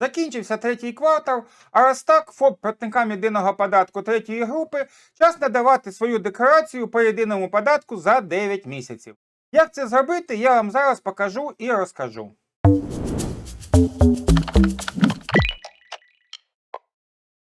Закінчився третій квартал, а раз так, ФОП платникам єдиного податку третьої групи час надавати свою декларацію по єдиному податку за 9 місяців. Як це зробити, я вам зараз покажу і розкажу.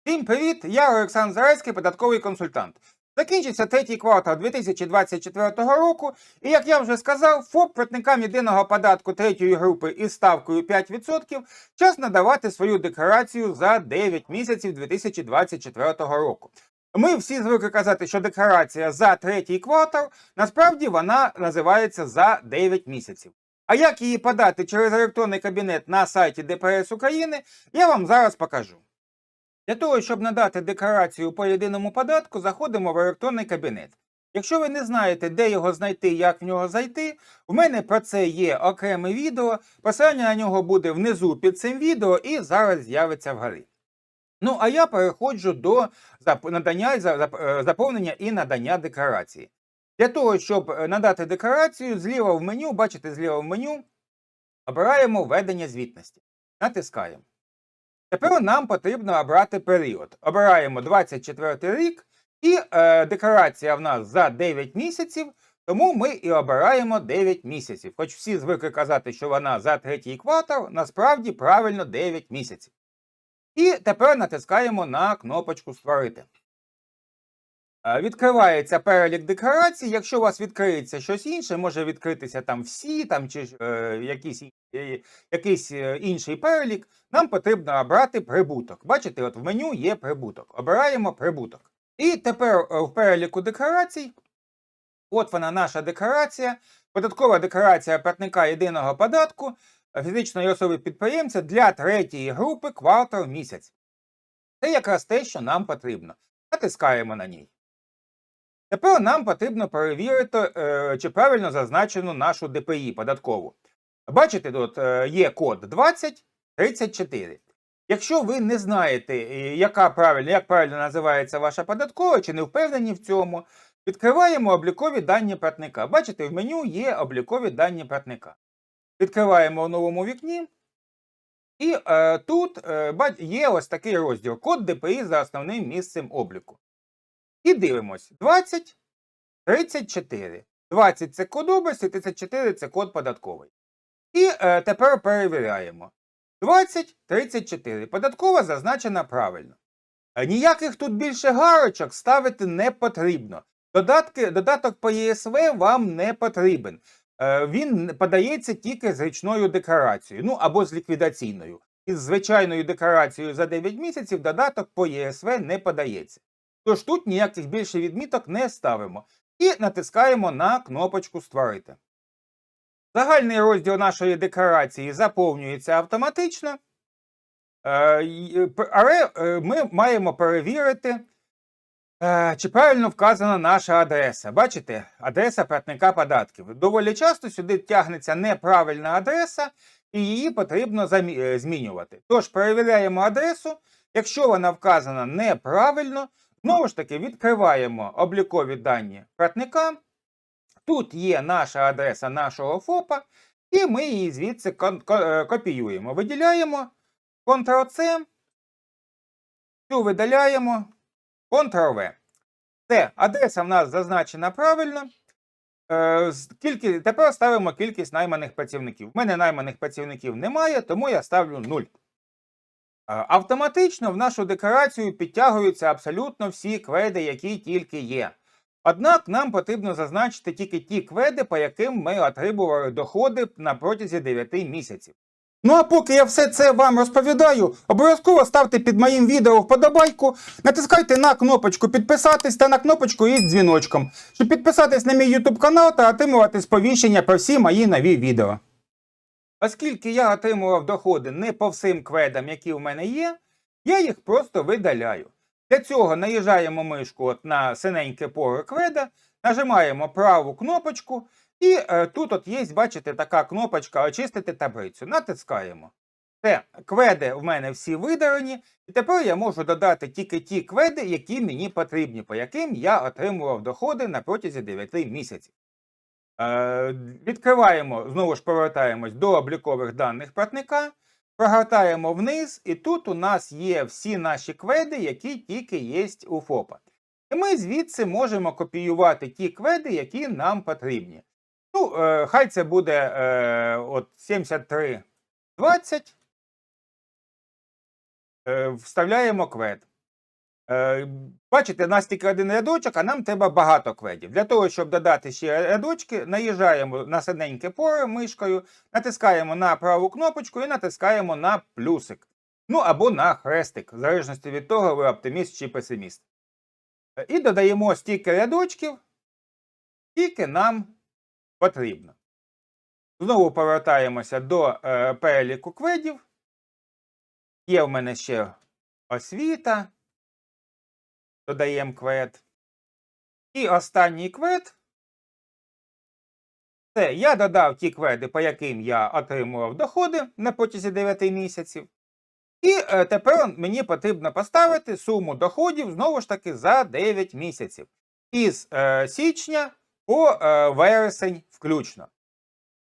Всім привіт! Я Олександр Зарецький, податковий консультант. Закінчився третій квартал 2024 року, і як я вже сказав, ФОП платникам єдиного податку третьої групи із ставкою 5% час надавати свою декларацію за 9 місяців 2024 року. Ми всі звикли казати, що декларація за третій квартал, насправді вона називається за 9 місяців. А як її подати через електронний кабінет на сайті ДПС України, я вам зараз покажу. Для того, щоб надати декларацію по єдиному податку, заходимо в електронний кабінет. Якщо ви не знаєте, де його знайти, як в нього зайти, в мене про це є окреме відео. Посилання на нього буде внизу під цим відео і зараз з'явиться вгорі. Ну, а я переходжу до надання, е, заповнення і надання декларації. Для того, щоб е, надати декларацію, зліва в меню, бачите, зліва в меню, обираємо введення звітності. Натискаємо. Тепер нам потрібно обрати період. Обираємо 24 рік, і е, декларація в нас за 9 місяців, тому ми і обираємо 9 місяців. Хоч всі звикли казати, що вона за третій квартал, насправді правильно 9 місяців. І тепер натискаємо на кнопочку Створити. Е, Відкривається перелік декларацій. Якщо у вас відкриється щось інше, може відкритися там всі, там чи е, е, якийсь е, інший перелік, нам потрібно обрати прибуток. Бачите, от в меню є прибуток. Обираємо прибуток. І тепер е, в переліку декларацій, от вона наша декларація, податкова декларація платника єдиного податку фізичної особи підприємця для третьої групи квартал місяць. Це якраз те, що нам потрібно. Натискаємо на ній. Тепер нам потрібно перевірити, е, чи правильно зазначено нашу ДПІ податкову. Бачите, тут е, є код 2034. Якщо ви не знаєте, е, яка правильно, як правильно називається ваша податкова, чи не впевнені в цьому, відкриваємо облікові дані платника. Бачите, в меню є облікові дані платника. Відкриваємо в новому вікні. І е, тут е, є ось такий розділ код ДПІ за основним місцем обліку. І дивимось: 20, 34. 20 це код області, 34 це код податковий. І е, тепер перевіряємо. 20, 34. Податкова зазначена правильно. Е, Ніяких тут більше гарочок ставити не потрібно. Додатки, додаток по ЄСВ вам не потрібен. Е, Він подається тільки з річною декларацією, ну або з ліквідаційною. Із звичайною декларацією за 9 місяців додаток по ЄСВ не подається. Тож тут ніяких більше відміток не ставимо. І натискаємо на кнопочку Створити. Загальний розділ нашої декларації заповнюється автоматично. Е, п- Але е, ми маємо перевірити, е, чи правильно вказана наша адреса. Бачите, адреса платника податків. Доволі часто сюди тягнеться неправильна адреса, і її потрібно е, змінювати. Тож перевіряємо адресу. Якщо вона вказана неправильно, знову ж таки відкриваємо облікові дані платника. Тут є наша адреса нашого ФОПа, і ми її звідси е, копіюємо. Виділяємо Ctrl-C, цю видаляємо, Ctrl-V. Все, адреса в нас зазначена правильно. Е, тепер ставимо кількість найманих працівників. У мене найманих працівників немає, тому я ставлю 0. Е, Автоматично в нашу декларацію підтягуються абсолютно всі кведи, які тільки є. Однак нам потрібно зазначити тільки ті кведи, по яким ми отримували доходи на протязі 9 місяців. Ну а поки я все це вам розповідаю, обов'язково ставте під моїм відео вподобайку, натискайте на кнопочку підписатись та на кнопочку із дзвіночком, щоб підписатись на мій YouTube канал та отримувати сповіщення про всі мої нові відео. Оскільки я отримував доходи не по всім кведам, які в мене є, я їх просто видаляю. Для цього наїжджаємо мишку от на синеньке поле кведа, нажимаємо праву кнопочку, і е, тут от є, бачите, така кнопочка Очистити таблицю. Натискаємо. Все, кведи в мене всі видалені, і тепер я можу додати тільки ті кведи, які мені потрібні, по яким я отримував доходи на протязі 9 місяців. Е, відкриваємо, знову ж повертаємось до облікових даних платника. прогортаємо вниз, і тут у нас є всі наші кведи, які тільки є у ФОПа. І ми звідси можемо копіювати ті кведи, які нам потрібні. Ну, е, хай це буде е, от 7320. Е, вставляємо квед. Е, бачите, у нас тільки один рядочок, а нам треба багато кведів. Для того, щоб додати ще рядочки, наїжджаємо на синеньке поле мишкою, натискаємо на праву кнопочку і натискаємо на плюсик. Ну або на хрестик, в залежності від того, ви оптиміст чи песиміст. Е, І додаємо стільки рядочків, скільки нам потрібно. Знову повертаємося до е, переліку кведів. Є в мене ще освіта. Додаємо квед. І останній квед. Це я додав ті кведи, по яким я отримував доходи на протязі 9 місяців. І е, тепер мені потрібно поставити суму доходів знову ж таки за 9 місяців. Із е, січня по е, вересень включно.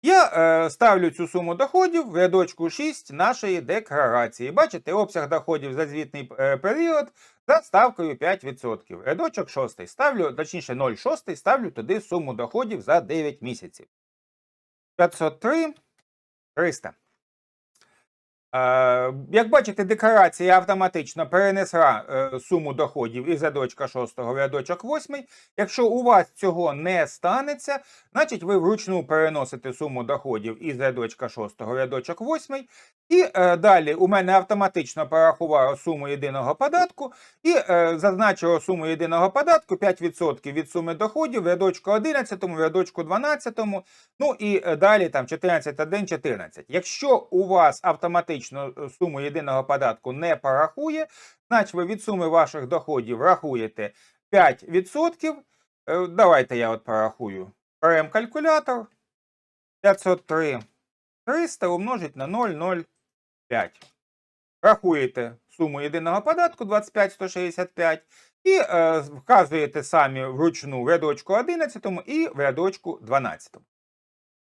Я е, ставлю цю суму доходів в рядочку 6 нашої декларації. Бачите, обсяг доходів за звітний е, період за ставкою 5%. Рядочок 6 ставлю, точніше 0,6 ставлю туди суму доходів за 9 місяців. 503 300. Е, як бачите, декларація автоматично перенесла е, суму доходів із рядочка 6 в рядочок 8. Якщо у вас цього не станеться, значить ви вручну переносите суму доходів із рядочка 6 в рядочок 8. І е, далі у мене автоматично порахувало суму єдиного податку і е, зазначило суму єдиного податку 5% від суми доходів в рядочку 11, в рядочку 12, ну і далі там 14.1, 14. Якщо у вас автоматично е, суму єдиного податку не порахує, значить ви від суми ваших доходів рахуєте 5%. Е, Давайте я от порахую. Беремо калькулятор. 503 300 умножить на 0,05. Рахуєте суму єдиного податку 25,165 і е, вказуєте самі вручну в рядочку 11 і в рядочку 12.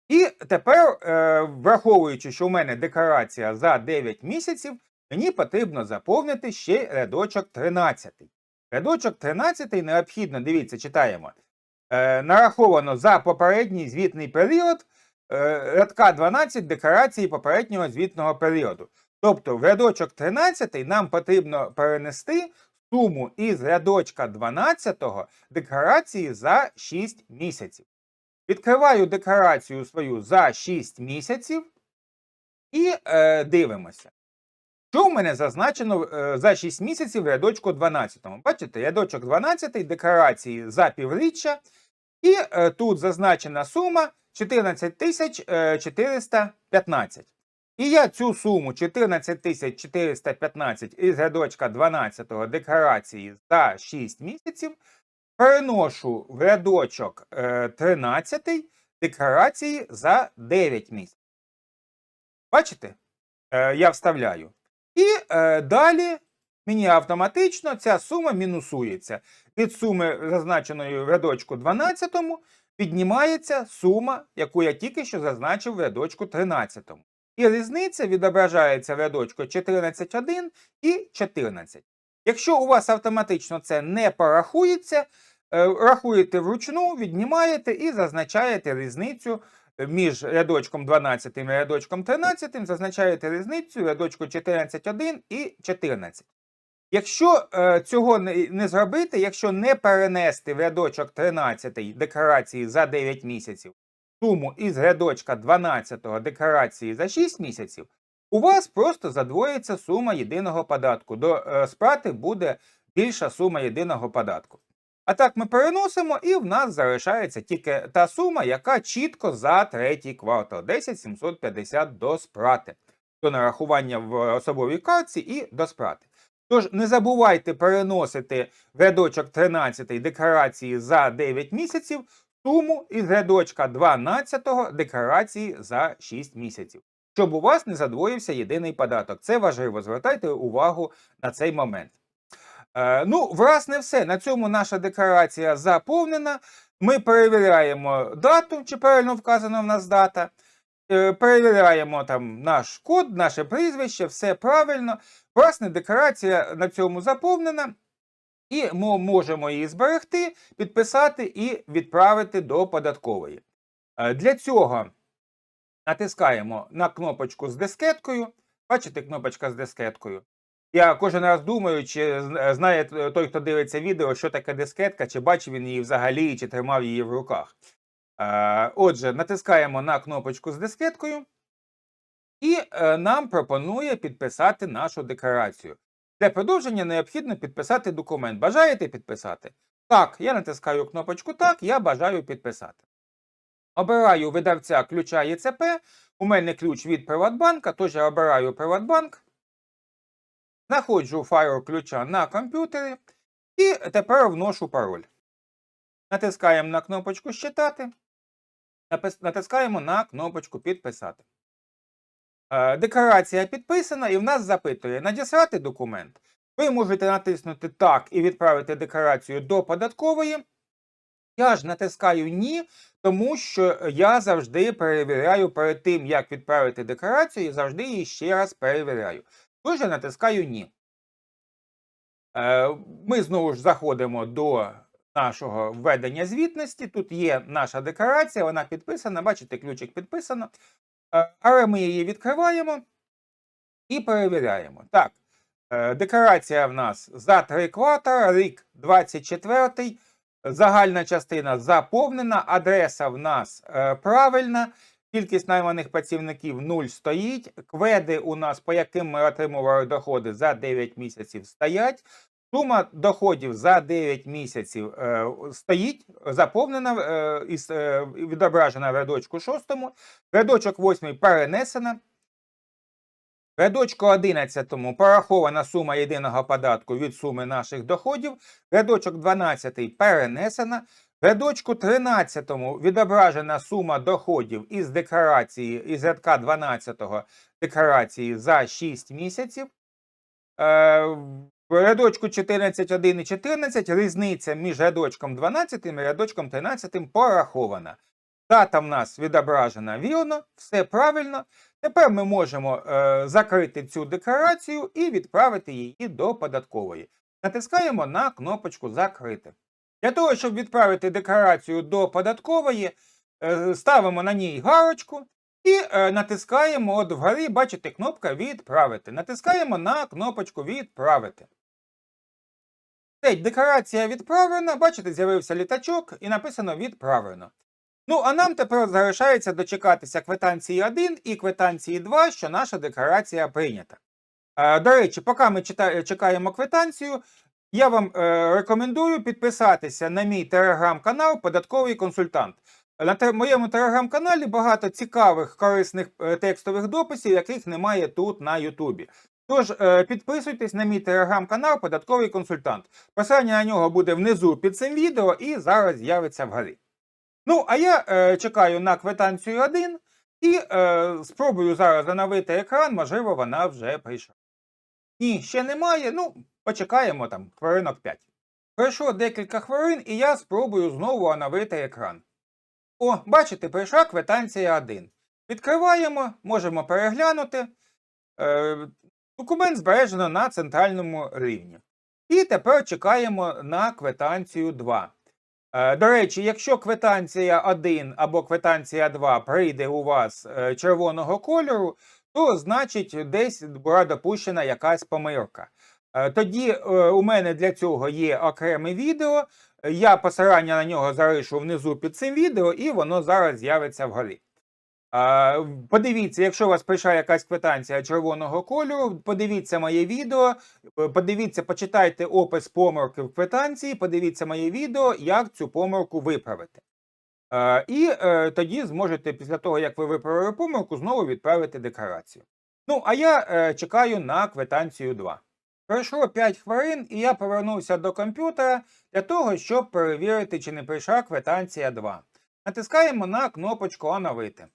І тепер, е, враховуючи, що у мене декларація за 9 місяців, мені потрібно заповнити ще рядочок 13. Рядочок 13 необхідно, дивіться, читаємо. Е, нараховано за попередній звітний період е, рядка 12 декларації попереднього звітного періоду. Тобто в рядочок 13 нам потрібно перенести суму із рядочка 12 декларації за 6 місяців. Відкриваю декларацію свою за 6 місяців і е, дивимося. Що в мене зазначено е, за 6 місяців в рядочку 12? Бачите, рядочок 12 декларації за півріччя, і е, тут зазначена сума 14 тисяч е, 415. І я цю суму 14 тисяч 415 із рядочка 12 декларації за 6 місяців переношу в рядочок е, 13 декларації за 9 місяців. Бачите? Е, я вставляю. І е, далі мені автоматично ця сума мінусується. Від суми, зазначеної в рядочку 12, піднімається сума, яку я тільки що зазначив в рядочку 13. І різниця відображається в рядочку 14.1 і 14. Якщо у вас автоматично це не порахується, е, рахуєте вручну, віднімаєте і зазначаєте різницю між рядочком 12 і рядочком 13, зазначаєте різницю рядочку 14.1 і 14. Якщо е, цього не, не зробити, якщо не перенести в рядочок 13 декларації за 9 місяців суму із рядочка 12 декларації за 6 місяців, у вас просто задвоїться сума єдиного податку. До е, сплати буде більша сума єдиного податку. А так ми переносимо, і в нас залишається тільки та сума, яка чітко за третій квартал 10 750 до сплати, до нарахування в особовій картці і до сплати. Тож не забувайте переносити в рядочок 13 декларації за 9 місяців суму із рядочка 12 декларації за 6 місяців, щоб у вас не задвоївся єдиний податок. Це важливо, звертайте увагу на цей момент. Е, ну, власне, все. На цьому наша декларація заповнена. Ми перевіряємо дату, чи правильно вказана в нас дата. е, перевіряємо там наш код, наше прізвище, все правильно. Власне, декларація на цьому заповнена. І ми можемо її зберегти, підписати і відправити до податкової. Е, Для цього натискаємо на кнопочку з дискеткою. Бачите, кнопочка з дискеткою. Я кожен раз думаю, чи знає той, хто дивиться відео, що таке дискетка, чи бачив він її взагалі, чи тримав її в руках. Отже, натискаємо на кнопочку з дискеткою, і е, нам пропонує підписати нашу декларацію. Для продовження необхідно підписати документ. Бажаєте підписати? Так, я натискаю кнопочку Так, я бажаю підписати. Обираю видавця ключа ЄЦП. У мене ключ від Приватбанка, тож я обираю Приватбанк. Знаходжу файл ключа на комп'ютері і тепер вношу пароль. Натискаємо на кнопочку Щитати. Натискаємо на кнопочку Підписати. Е, Декларація підписана і в нас запитує надіслати документ. Ви можете натиснути Так і відправити декларацію до податкової. Я ж натискаю Ні, тому що я завжди перевіряю перед тим, як відправити декларацію, завжди її ще раз перевіряю. Тож натискаю Ні. Е, Ми знову ж заходимо до нашого введення звітності. Тут є наша декларація, вона підписана. Бачите, ключик підписано. Е, Але ми її відкриваємо і перевіряємо. Так, е, декларація в нас за три квартали, рік 24, загальна частина заповнена, адреса в нас е, правильна, кількість найманих працівників 0 стоїть, кведи у нас, по яким ми отримували доходи за 9 місяців, стоять. Сума доходів за 9 місяців е, стоїть, заповнена е, е, відображена в рядочку 6. Рядочок 8 перенесена. Рядочку 11 порахована сума єдиного податку від суми наших доходів. Рядочок 12 перенесена. Рядочку 13 відображена сума доходів із декларації із рядка 12 декларації за 6 місяців. Е, рядочку 14.1 і 14 різниця між рядочком 12 і рядочком 13 порахована. Дата в нас відображена вірно, все правильно. Тепер ми можемо е, закрити цю декларацію і відправити її до податкової. Натискаємо на кнопочку Закрити. Для того, щоб відправити декларацію до податкової, е, ставимо на ній галочку і е, натискаємо от вгорі, бачите, кнопка Відправити. Натискаємо на кнопочку Відправити. Декларація відправлена, бачите, з'явився літачок і написано Відправлено. Ну, а нам тепер залишається дочекатися квитанції 1 і квитанції 2, що наша декларація прийнята. Е, до речі, поки ми чекаємо квитанцію, я вам е, рекомендую підписатися на мій телеграм-канал Податковий консультант. На моєму телеграм-каналі багато цікавих, корисних е, текстових дописів, яких немає тут на Ютубі. Тож підписуйтесь на мій телеграм-канал Податковий консультант. Посилання на нього буде внизу під цим відео і зараз з'явиться вгорі. Ну, а я е, чекаю на квитанцію 1 і е, спробую зараз оновити екран, можливо, вона вже прийшла. Ні, ще немає. Ну, почекаємо там хвилинок 5. Пройшло декілька хвилин, і я спробую знову оновити екран. О, бачите, прийшла квитанція 1. Відкриваємо, можемо переглянути. Е, документ збережено на центральному рівні. І тепер чекаємо на квитанцію 2. Е, До речі, якщо квитанція 1 або квитанція 2 прийде у вас е, червоного кольору, то значить десь була допущена якась помилка. Е, Тоді у мене для цього є окреме відео. Я посилання на нього залишу внизу під цим відео, і воно зараз з'явиться вголі. Подивіться, якщо у вас прийшла якась квитанція червоного кольору, подивіться моє відео, е, подивіться, почитайте опис помилки в квитанції, подивіться моє відео, як цю помилку виправити. І е, тоді зможете, після того, як ви виправили помилку, знову відправити декларацію. Ну, а я е, чекаю на квитанцію 2. Пройшло 5 хвилин, і я повернувся до комп'ютера для того, щоб перевірити, чи не прийшла квитанція 2. Натискаємо на кнопочку Оновити.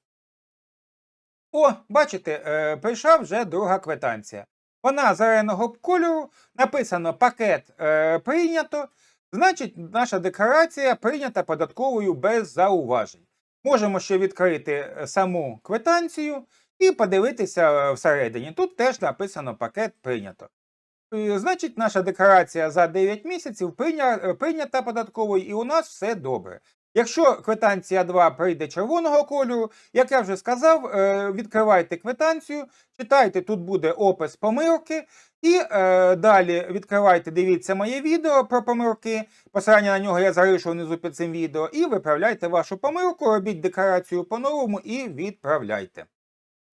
О, бачите, е, прийшла вже друга квитанція. Вона зеленого кольору, написано пакет е, прийнято. Значить, наша декларація прийнята податковою без зауважень. Можемо ще відкрити е, саму квитанцію і подивитися е, всередині. Тут теж написано пакет прийнято. Значить, наша декларація за 9 місяців прийнята податковою, і у нас все добре. Якщо квитанція 2 прийде червоного кольору, як я вже сказав, е, відкривайте квитанцію, читайте, тут буде опис помилки, і е, далі відкривайте, дивіться моє відео про помилки. Посилання на нього я залишу внизу під цим відео, і виправляйте вашу помилку, робіть декларацію по-новому і відправляйте.